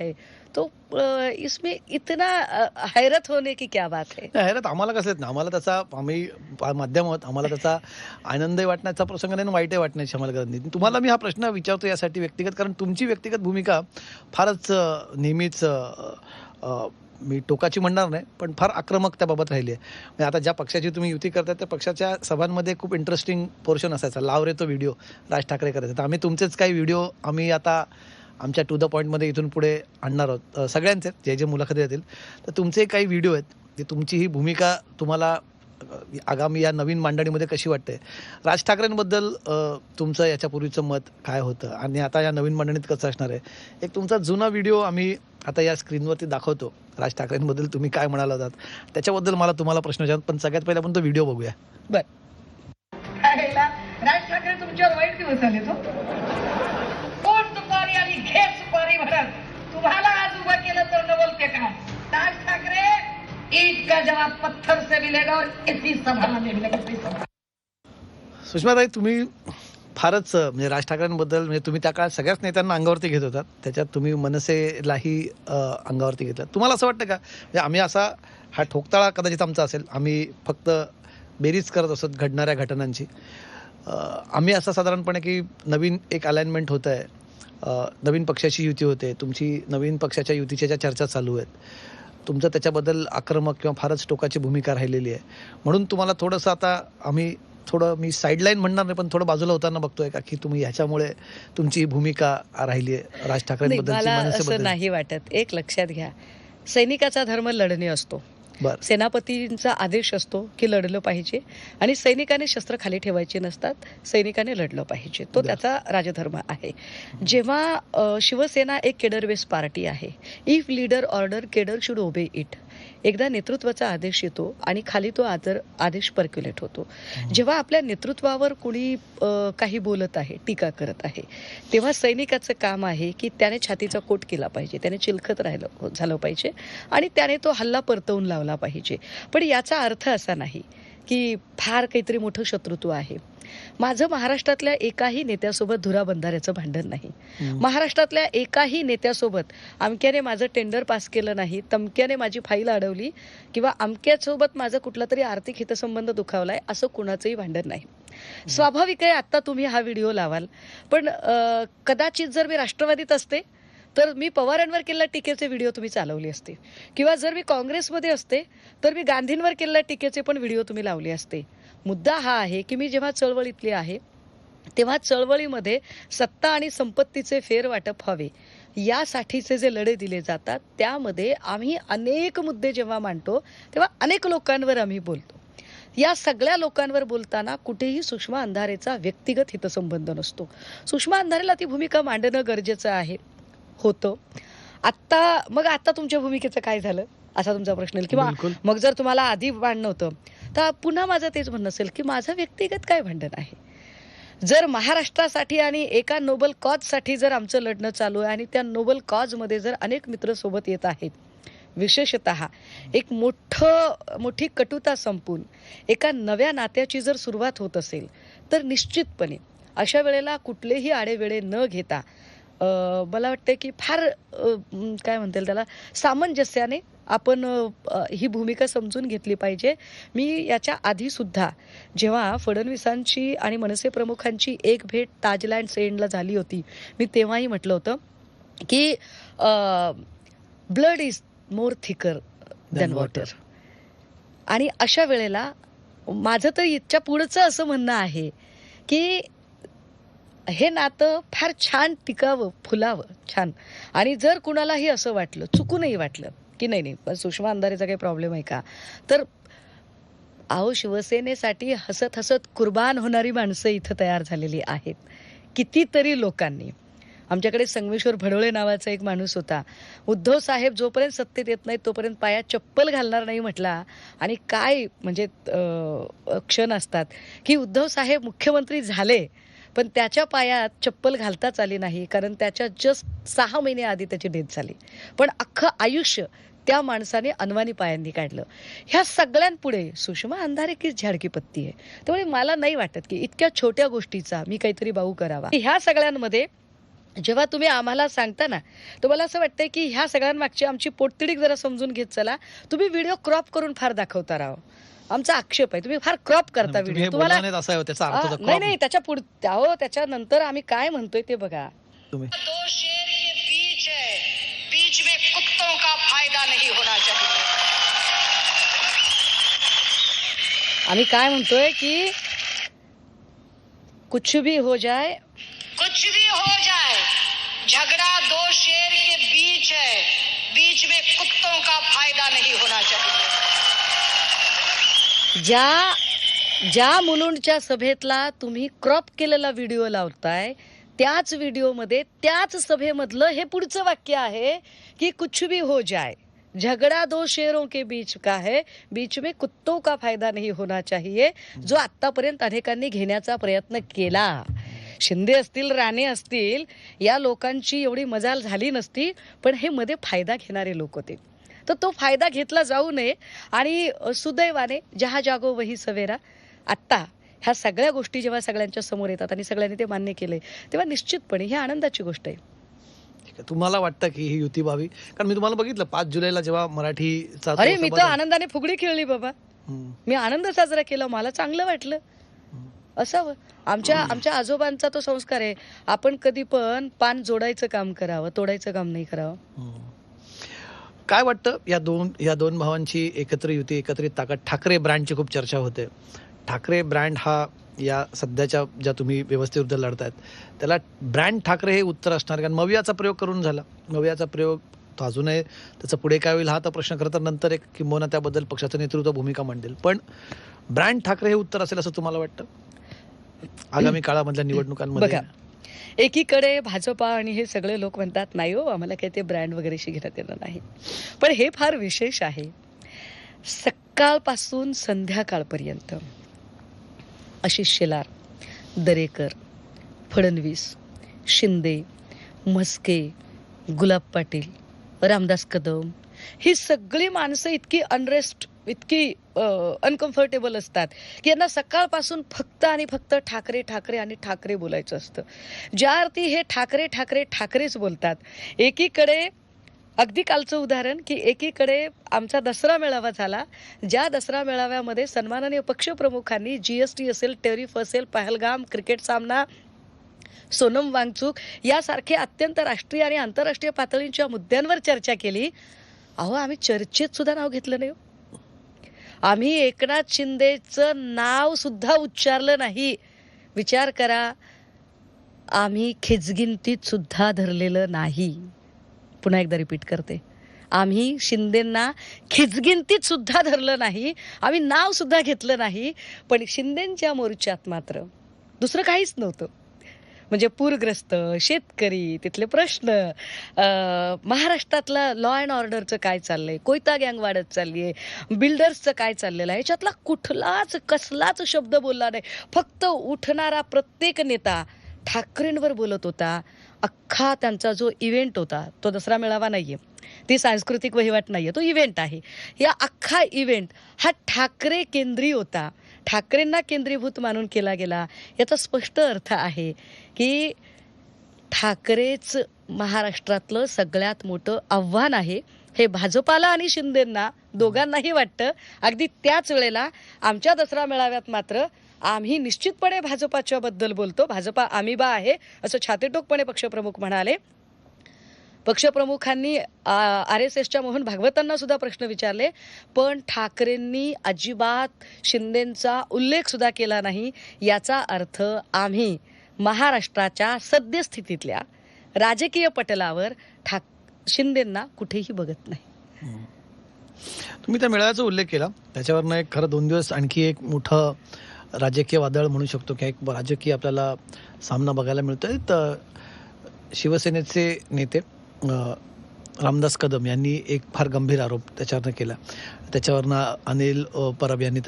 है। तो इसमें इतना हैरत होने की क्या बात है? हैरत आम्हाला कसं येत? ना आम्हाला त्याचा आम्ही माध्यम आहोत. आम्हाला त्याचा आनंदही वाटण्याचा प्रसंग नाही आणि वाईटही वाटण्याची आम्हाला गरज नाही. तुम्हाला मी हा प्रश्न विचारतो यासाठी व्यक्तिगत कारण तुमची व्यक्तिगत भूमिका फारच नेहमीच मी टोकाची म्हणणार नाही पण फार आक्रमक त्याबाबत राहिली आहे. म्हणजे आता ज्या पक्षाची तुम्ही युती करताय त्या पक्षाच्या सभांमध्ये खूप इंटरेस्टिंग पोर्शन असायचा. लाव रे तो व्हिडिओ राज ठाकरे करायचा तर आम्ही तुमचेच काही व्हिडिओ आम्ही आता आमच्या टू द पॉईंटमध्ये इथून पुढे आणणार आहोत. सगळ्यांचे जे जे मुलाखती येतील तर तुमचे काही व्हिडिओ आहेत ते तुमची ही भूमिका तुम्हाला आगामी या नवीन मांडणीमध्ये कशी वाटते? राज ठाकरेंबद्दल तुमचं याच्यापूर्वीचं मत काय होतं? आणि आता या नवीन मांडणीत कसं असणार आहे? एक तुमचा जुना व्हिडिओ आम्ही आता या स्क्रीनवरती दाखवतो. राज ठाकरेंबद्दल तुम्ही काय म्हणाला होतात त्याच्याबद्दल मला तुम्हाला प्रश्न विचार पण सगळ्यात पहिले आपण तो व्हिडिओ बघूया. बर. राज ठाकरे तुमच्यावर वाईट दिवस आले तो. आणि घे सुपारी म्हणत तुम्हाला आज उभं केलं तर न बोलते का? राज ठाकरे ईट का जवाब पत्थर से मिलेगा और इसी सभा में मिलेगा इसी सभा सुषमाताई तुम्ही फारच म्हणजे राज ठाकरेंबद्दल म्हणजे तुम्ही त्या काळात सगळ्याच नेत्यांना अंगावरती घेत होतात. त्याच्यात तुम्ही मनसेलाही अंगावरती घेतलं. तुम्हाला असं वाटतं का? म्हणजे आम्ही असा हा ठोकताळा कदाचित आमचा असेल. आम्ही फक्त बेरीज करत असत घडणाऱ्या घटनांची. आम्ही असं साधारणपणे की नवीन एक अलाइनमेंट होत आहे नवीन पक्षाची युती होते. तुमची नवीन पक्षाच्या युतीच्या ज्या चर्चा चालू आहेत तुमचं त्याच्याबद्दल आक्रमक किंवा फारच टोकाची भूमिका राहिलेली आहे. म्हणून तुम्हाला थोडंसं आता आम्ही थोडं मी साईडलाईन म्हणणार नाही पण थोडं बाजूला होताना बघतोय का? की तुम्ही ह्याच्यामुळे तुमची भूमिका राहिली आहे राज असं मनसेबद्दल नाही वाटत. एक लक्षात घ्या. सैनिकाचा धर्म लढणे असतो. सेनापतींचा आदेश असतो की लढलं पाहिजे आणि सैनिकाने शस्त्र खाली ठेवायचे नसतात सैनिकाने लढलं पाहिजे. तो. त्याचा राजधर्म आहे. जेव्हा शिवसेना एक केडर पार्टी आहे if leader order cadre should obey it एकदा नेतृत्वाचा आदेश येतो आणि खाली तो आदर आदेश पर्क्युलेट होतो. जेव्हा आपल्या नेतृत्वावर कुणी काही बोलत आहे टीका करत आहे तेव्हा सैनिकाचं काम आहे की त्याने छातीचा कोट केला पाहिजे त्याने चिलखत राहिलं झालं पाहिजे आणि त्याने तो हल्ला परतवून लावला पाहिजे. पण याचा अर्थ असा नाही की फार काहीतरी मोठं शत्रुत्व आहे. माझं महाराष्ट्रातल्या एकाही नेत्यासोबत धुरा बंधाऱ्याचं भांडण नाही. महाराष्ट्रातल्या एकाही नेत्यासोबत अमक्याने माझं टेंडर पास केलं नाही तमक्याने माझी फाईल अडवली किंवा अमक्यासोबत माझा कुठला तरी आर्थिक हितसंबंध दुखावलाय असं कुणाचंही भांडण नाही. स्वाभाविक आहे आत्ता तुम्ही हा व्हिडिओ लावाल. पण कदाचित जर मी राष्ट्रवादीत असते तर मी पवारांवर केलेल्या टीकेचे व्हिडिओ तुम्ही चालवले असते. किंवा जर मी काँग्रेसमध्ये असते तर मी गांधींवर केलेल्या टीकेचे पण व्हिडिओ तुम्ही लावले असते. मुद्दा हा आहे की मी जेव्हा चळवळीतली आहे तेव्हा चळवळीमध्ये सत्ता आणि संपत्तीचे फेरवाटप व्हावे. यासाठीचे जे लढे दिले जातात त्यामध्ये आम्ही अनेक मुद्दे जेव्हा मांडतो तेव्हा अनेक लोकांवर आम्ही बोलतो. या सगळ्या लोकांवर बोलताना कुठेही सुषमा अंधारेचा व्यक्तिगत हितसंबंध नसतो. सुषमा अंधारेला ती भूमिका मांडणं गरजेचं आहे होतं. आत्ता मग आता तुमच्या भूमिकेचं काय झालं? असा तुमचा प्रश्न येईल. किंवा मग जर तुम्हाला आधी भांडण होतं तर पुन्हा माझं तेच म्हणणं असेल की माझं व्यक्तिगत काय भांडण आहे? जर महाराष्ट्रासाठी आणि एका नोबल कॉजसाठी जर आमचं लढणं चालू आहे आणि त्या नोबल कॉजमध्ये जर अनेक मित्र सोबत येत आहेत विशेषत एक मोठं मोठी कटुता संपून एका नव्या नात्याची जर सुरुवात होत असेल तर निश्चितपणे अशा वेळेला कुठलेही आडेवेळे न घेता मला वाटतं की फार काय म्हणतील त्याला सामंजस्याने आपण ही भूमिका समजून घेतली पाहिजे. मी याच्या आधी सुद्धा जेव्हा फडणवीसांची आणि मनसे प्रमुखांची एक भेट ताजलँड सेंडला झाली होती मी तेव्हाही म्हटलं होतं की blood is more thicker than water आणि अशा वेळेला माझं तर इतच्या पुढचं असं म्हणणं आहे की हे नातं फार छान टिकावं फुलावं छान. आणि जर कुणालाही असं वाटलं चुकूनही वाटलं की नाही नाही पण सुषमा अंधारेचा काही प्रॉब्लेम आहे का? तर अहो शिवसेनेसाठी हसत हसत कुर्बान होणारी माणसं इथं तयार झालेली आहेत. कितीतरी लोकांनी. आमच्याकडे संगमेश्वर भडोळे नावाचा एक माणूस होता. उद्धव साहेब जोपर्यंत सत्तेत येत नाही तोपर्यंत पायात चप्पल घालणार नाही म्हटला. आणि काय म्हणजे क्षण असतात. की उद्धव साहेब मुख्यमंत्री झाले पण त्याच्या पायात चप्पल घालताच आली नाही. कारण त्याच्या जस्ट सहा महिने आधी त्याची डेथ झाली. पण अख्खं आयुष्य त्या माणसाने अनवानी पायांनी काढलं. ह्या सगळ्यांपुढे सुषमा अंधारे की झाडकी पत्ती आहे. त्यामुळे मला नाही वाटत की इतक्या छोट्या गोष्टीचा मी काहीतरी बाऊ करावा. ह्या सगळ्यांमध्ये जेव्हा तुम्ही आम्हाला सांगता ना तुम्हाला असं वाटतंय की ह्या सगळ्यांमागची आमची पोटतिडीक जरा समजून घेत चला तुम्ही व्हिडिओ क्रॉप करून फार दाखवता राव. आमचा आक्षेप आहे. तुम्ही फार क्रॉप करता व्हिडिओ. तुम्हाला नाही. नाही त्याच्या पुढ हो त्याच्यानंतर आम्ही काय म्हणतोय ते बघा. तुम्ही दो शेर के बीच है बीच में कुत्तों का फायदा नहीं होना चाहिए आम्ही काय म्हणतोय की कुछ भी हो जाए कुछ भी हो जाए झगड़ा दो शेर के बीच है बीच में कुत्तों का फायदा नहीं होना चाहिए। ज्या ज्या मुलुंडच्या सभेतला तुम्ही क्रॉप केलेला व्हिडिओ लावताय त्याच व्हिडिओमध्ये त्याच सभेमधलं हे पुढचं वाक्य आहे की कुछ भी हो जाए. झगड़ा दो शेरों के बीच का है। बीच में कुत्तों का फायदा नहीं होना चाहिए जो आतापर्यंत अनेकांनी घेण्याचा प्रयत्न केला। शिंदे असतील राणे असतील या लोकांची एवढी मजाल झाली नसती पण हे मध्ये फायदा घेणारे लोक होते. तर तो फायदा घेतला जाऊ नये आणि सुदैवाने जहा जागो वही सवेरा आत्ता ह्या सगळ्या गोष्टी जेव्हा सगळ्यांच्या समोर येतात आणि सगळ्यांनी ते मान्य केलंय तेव्हा निश्चितपणे ही आनंदाची गोष्ट आहे. ठीक आहे. तुम्हाला वाटतं की ही युती व्हावी? कारण मी तुम्हाला बघितलं पाच जुलैला जेव्हा मराठीचा अरे मी तर आनंदाने फुगडी खेळली बाबा. मी आनंद साजरा केला मला चांगलं वाटलं. असावं. आमच्या आमच्या आजोबांचा तो संस्कार आहे. आपण कधी पण पान जोडायचं काम करावं तोडायचं काम नाही करावं. काय वाटतं? या दोन या दोन भावांची एकत्र युती एकत्रित ताकद. ठाकरे ब्रँडची खूप चर्चा होते. ठाकरे ब्रँड हा या सध्याच्या ज्या तुम्ही व्यवस्थेविरुद्ध लढतायत त्याला ब्रँड ठाकरे हे उत्तर असणार. कारण मवियाचा प्रयोग करून झाला. मवियाचा प्रयोग तो अजूनही त्याचं पुढे काय होईल हा तर प्रश्न खरं तर नंतर एक किंबोना त्याबद्दल पक्षाचं नेतृत्व भूमिका मांडेल. पण ब्रँड ठाकरे हे उत्तर असेल असं तुम्हाला वाटतं? आगामी काळामधल्या निवडणुकांमध्ये? एकीकडे भाजपा आणि हे सगळे लोक म्हणतात नाही हो आम्हाला काही ते ब्रँड वगैरेशी घेण्यात येणार नाही. पण हे फार विशेष आहे. सकाळपासून संध्याकाळपर्यंत आशिष शेलार दरेकर फडणवीस शिंदे म्हस्के गुलाब पाटील रामदास कदम ही सगळी माणसं इतकी अनरेस्ट इतकी अनकम्फर्टेबल असतात की यांना सकाळपासून फक्त आणि फक्त ठाकरे ठाकरे आणि ठाकरे बोलायचं असतं. ज्या अर्थी हे ठाकरे ठाकरे ठाकरेच बोलतात. एकीकडे अगदी कालचं उदाहरण की एकीकडे आमचा दसरा मेळावा झाला. ज्या दसरा मेळाव्यामध्ये सन्माननीय पक्षप्रमुखांनी जी एस टी असेल टेरिफ असेल पहलगाम क्रिकेट सामना सोनम वांगचूक यासारखे अत्यंत राष्ट्रीय आणि आंतरराष्ट्रीय पातळींच्या मुद्द्यांवर चर्चा केली. अहो आम्ही चर्चेत सुद्धा नाव घेतलं नाही हो. आम्ही एकनाथ शिंदेचं नाव सुद्धा उच्चारलं नाही. विचार करा आम्ही खिचगिंतीत सुद्धा धरलेलं नाही. पुन्हा एकदा रिपीट करते. आम्ही शिंदेंना खिचगिंतीत सुद्धा धरलं नाही. आम्ही नाव सुद्धा घेतलं नाही. पण शिंदेंच्या मोर्चात मात्र दुसरं काहीच नव्हतं. म्हणजे पूरग्रस्त शेतकरी तिथले प्रश्न महाराष्ट्रातला लॉ अँड ऑर्डरचं काय चाललंय? कोयता गँग वाढत चालली आहे बिल्डर्सचं काय चाललेलं आहे? याच्यातला कुठलाच कसलाच शब्द बोलला नाही. फक्त उठणारा प्रत्येक नेता ठाकरेंवर बोलत होता. अख्खा त्यांचा जो इव्हेंट होता तो दसरा मेळावा नाही आहे ती सांस्कृतिक वहिवाट नाही आहे तो इव्हेंट आहे. या अख्खा इव्हेंट हा ठाकरे केंद्रीय होता. ठाकरेंना केंद्रीभूत मानून केला गेला. याचा स्पष्ट अर्थ आहे की ठाकरेच महाराष्ट्रातलं सगळ्यात मोठं आव्हान आहे. हे भाजपाला आणि शिंदेंना दोघांनाही वाटतं. अगदी त्याच वेळेला आमच्या दसरा मेळाव्यात मात्र आम्ही निश्चितपणे भाजपाच्या बद्दल बोलतो. भाजपा आम्हीबा आहे असं छातीटोकपणे पक्षप्रमुख म्हणाले. पक्षप्रमुखांनी आर एस एसच्या मोहन भागवतांना सुद्धा प्रश्न विचारले. पण ठाकरेंनी अजिबात शिंदेंचा उल्लेख सुद्धा केला नाही. याचा अर्थ आम्ही महाराष्ट्राच्या सद्यस्थितीतल्या राजकीय पटलावर ठाक शिंदेंना कुठेही बघत नाही. तुम्ही त्या मेळाव्याचा उल्लेख केला. त्याच्यावरनं एक खरं दोन दिवस आणखी एक मोठं राजकीय वादळ म्हणू शकतो की एक राजकीय आपल्याला सामना बघायला मिळतोय तर शिवसेनेचे नेते रामदास कदम यांनी एक फार गंभीर आरोप त्याच्यावरनं केला. त्याच्यावरनं अनिल परब यांनी